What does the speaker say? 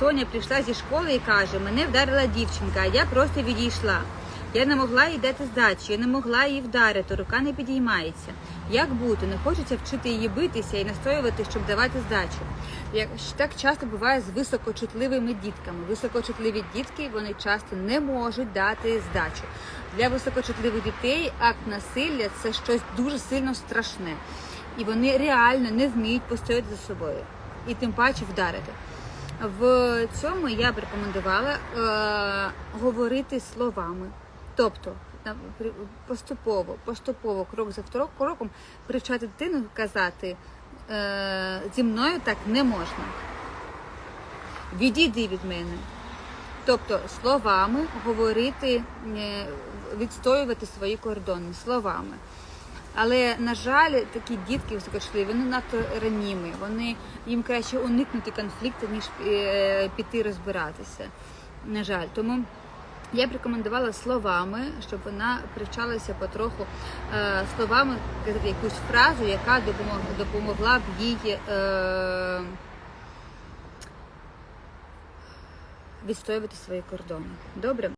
Соня прийшла зі школи і каже: мене вдарила дівчинка, а я просто відійшла. Я не могла їй дати здачу, я не могла її вдарити, рука не підіймається. Як бути? Не хочеться вчити її битися і настоювати, щоб давати здачу. Як так часто буває з високочутливими дітками. Високочутливі дітки вони часто не можуть дати здачу. Для високочутливих дітей акт насилля це щось дуже сильно страшне, і вони реально не вміють постояти за собою і тим паче вдарити. В цьому я б рекомендувала е, говорити словами. Тобто поступово, поступово, крок за кроком привчати дитину казати е, зі мною так не можна. Відійди від мене. Тобто словами говорити, е, відстоювати свої кордони словами. Але на жаль, такі дітки високочутливі, вони надто ранімі. Вони їм краще уникнути конфлікту, ніж е, піти розбиратися. На жаль, тому я б рекомендувала словами, щоб вона привчалася потроху е, словами казати якусь фразу, яка допомогла, допомогла б їй е, відстоювати свої кордони. Добре.